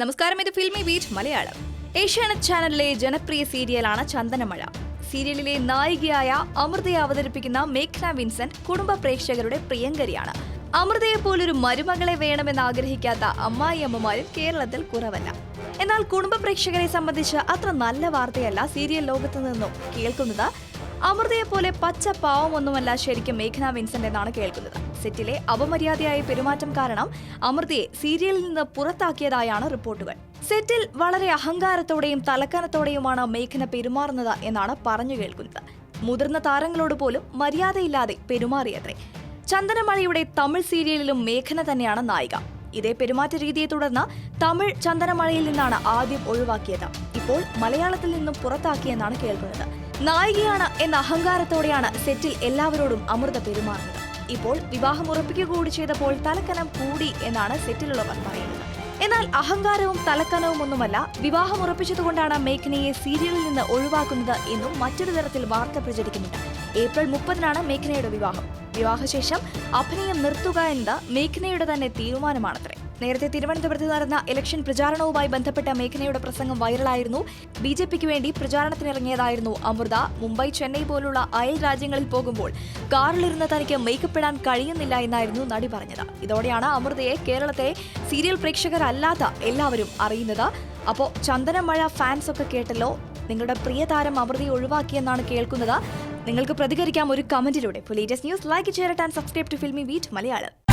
നമസ്കാരം ഇത് filmy beat Malayalam. Asianet ചാനലിലെ ജനപ്രിയ സീരിയലാണ് ചന്ദനമഴ. സീരിയലിലെ നായികയായ അമൃതയെ അവതരിപ്പിക്കുന്ന മേഘ്ന വിൻസെന്റ് കുടുംബ പ്രേക്ഷകരുടെ പ്രിയങ്കരിയാണ്. അമൃതയെ പോലൊരു മരുമകളെ വേണമെന്ന് ആഗ്രഹിക്കാത്ത അമ്മായിയമ്മമാരും കേരളത്തിൽ കുറവല്ല. എന്നാൽ കുടുംബ പ്രേക്ഷകരെ സംബന്ധിച്ച് അത്ര നല്ല വാർത്തയല്ല സീരിയൽ ലോകത്ത് നിന്നും കേൾക്കുന്നത് അമൃതയെ പോലെ പച്ച പാവമൊന്നുമല്ല ശരിക്കും മേഘന വിൻസെന്റ് എന്നാണ് കേൾക്കുന്നത്. സെറ്റിലെ അപമര്യാദയായ പെരുമാറ്റം കാരണം അമൃതയെ സീരിയലിൽ നിന്ന് പുറത്താക്കിയതായാണ് റിപ്പോർട്ടുകൾ. സെറ്റിൽ വളരെ അഹങ്കാരത്തോടെയും തലക്കനത്തോടെയുമാണ് മേഘന പെരുമാറുന്നത് എന്നാണ് പറഞ്ഞു കേൾക്കുന്നത്. മുതിർന്ന താരങ്ങളോട് പോലും മര്യാദയില്ലാതെ പെരുമാറിയത്രേ. ചന്ദനമഴയുടെ തമിഴ് സീരിയലിലും മേഘന തന്നെയാണ് നായിക. ഇതേ പെരുമാറ്റ രീതിയെ തുടർന്ന് തമിഴ് ചന്ദനമഴയിൽ നിന്നാണ് ആദ്യം ഒഴിവാക്കിയത്. ഇപ്പോൾ മലയാളത്തിൽ നിന്നും പുറത്താക്കിയെന്നാണ് കേൾക്കുന്നത്. നായികയാണ് എന്ന അഹങ്കാരത്തോടെയാണ് സെറ്റിൽ എല്ലാവരോടും അമൃത പെരുമാറുന്നത്. ഇപ്പോൾ വിവാഹം ഉറപ്പിക്കുക കൂടി ചെയ്തപ്പോൾ തലക്കനം കൂടി എന്നാണ് സെറ്റിലുള്ളവർ പറയുന്നത്. എന്നാൽ അഹങ്കാരവും തലക്കനവും ഒന്നുമല്ല വിവാഹം ഉറപ്പിച്ചതുകൊണ്ടാണ് മേഘനയെ സീരിയലിൽ നിന്ന് ഒഴിവാക്കുന്നത് എന്നും മറ്റൊരു തരത്തിൽ വാർത്ത പ്രചരിക്കുന്നുണ്ട്. ഏപ്രിൽ മുപ്പതിനാണ് മേഘനയുടെ വിവാഹം. വിവാഹശേഷം അഭിനയം നിർത്തുക എന്നത് മേഘനയുടെ തന്നെ തീരുമാനമാണത്രേ. നേരത്തെ തിരുവനന്തപുരത്ത് നടന്ന ഇലക്ഷൻ പ്രചാരണവുമായി ബന്ധപ്പെട്ട മേഘനയുടെ പ്രസംഗം വൈറലായിരുന്നു. ബി ജെ പിക്ക് വേണ്ടി പ്രചാരണത്തിനിറങ്ങിയതായിരുന്നു അമൃത. മുംബൈ ചെന്നൈ പോലുള്ള അയൽ രാജ്യങ്ങളിൽ പോകുമ്പോൾ കാറിലിരുന്ന് തനിക്ക് മേക്കപ്പ് ഇടാൻ കഴിയുന്നില്ല എന്നായിരുന്നു നടി പറഞ്ഞത്. ഇതോടെയാണ് അമൃതയെ കേരളത്തെ സീരിയൽ പ്രേക്ഷകരല്ലാത്ത എല്ലാവരും അറിയുന്നത്. അപ്പോൾ ചന്ദനമഴ ഫാൻസ് ഒക്കെ കേട്ടല്ലോ? നിങ്ങളുടെ പ്രിയ താരം അമൃതയെ ഒഴിവാക്കിയെന്നാണ് കേൾക്കുന്നത്. നിങ്ങൾക്ക് പ്രതികരിക്കാം ഒരു കമന്റിലൂടെ latest news like and subscribe to Filmibeat Malayalam.